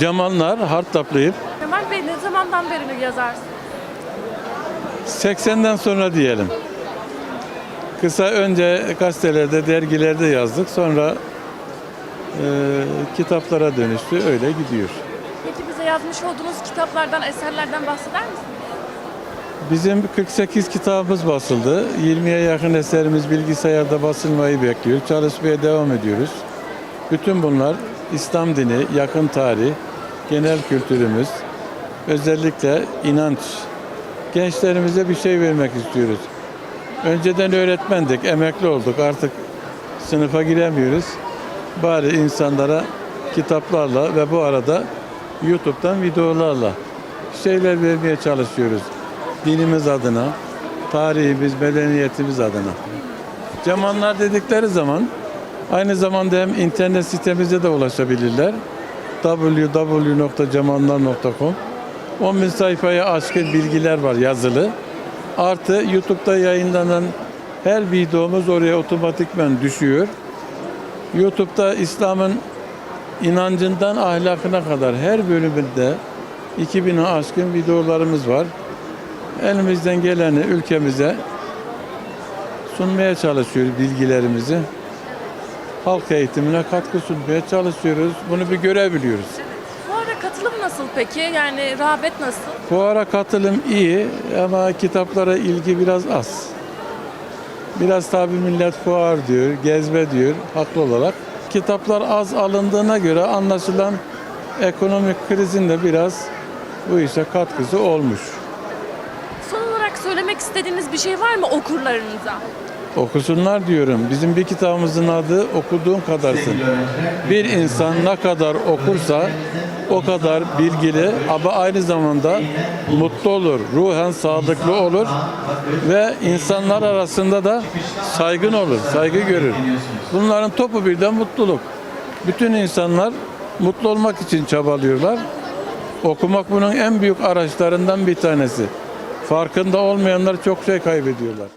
Cemallar Hartaplayıp Kemal Bey ne zamandan beri yazarsınız? 80'den sonra diyelim. Kısa önce gazetelerde, dergilerde yazdık. Sonra e, kitaplara dönüştü. Öyle gidiyor. Peki bize yazmış olduğunuz kitaplardan, eserlerden bahseder misiniz? Bizim 48 kitabımız basıldı. 20'ye yakın eserimiz bilgisayarda basılmayı bekliyor. Çalışmaya devam ediyoruz. Bütün bunlar İslam dini, yakın tarih, genel kültürümüz, özellikle inanç. Gençlerimize bir şey vermek istiyoruz. Önceden öğretmendik, emekli olduk. Artık sınıfa giremiyoruz. Bari insanlara kitaplarla ve bu arada YouTube'dan videolarla şeyler vermeye çalışıyoruz. Dinimiz adına, tarihimiz, medeniyetimiz adına. Cemanlar dedikleri zaman aynı zamanda hem internet sitemize de ulaşabilirler. www.cemanlar.com 10 bin sayfaya aşkın bilgiler var yazılı. Artı YouTube'da yayınlanan her videomuz oraya otomatikmen düşüyor. YouTube'da İslam'ın inancından ahlakına kadar her bölümünde 2000'e aşkın videolarımız var. Elimizden geleni ülkemize sunmaya çalışıyoruz bilgilerimizi. Halk eğitimine katkı sunmaya çalışıyoruz. Bunu bir görebiliyoruz. Bu arada katılım nasıl peki? Yani rağbet nasıl? Fuara katılım iyi ama kitaplara ilgi biraz az. Biraz tabi millet fuar diyor, gezme diyor haklı olarak. Kitaplar az alındığına göre anlaşılan ekonomik krizin de biraz bu işe katkısı olmuş. Son olarak söylemek istediğiniz bir şey var mı okurlarınıza? Okusunlar diyorum. Bizim bir kitabımızın adı okuduğun kadarsın. Bir insan ne kadar okursa o kadar bilgili ama aynı zamanda mutlu olur, ruhen sağlıklı olur ve insanlar arasında da saygın olur, saygı görür. Bunların topu birden mutluluk. Bütün insanlar mutlu olmak için çabalıyorlar. Okumak bunun en büyük araçlarından bir tanesi. Farkında olmayanlar çok şey kaybediyorlar.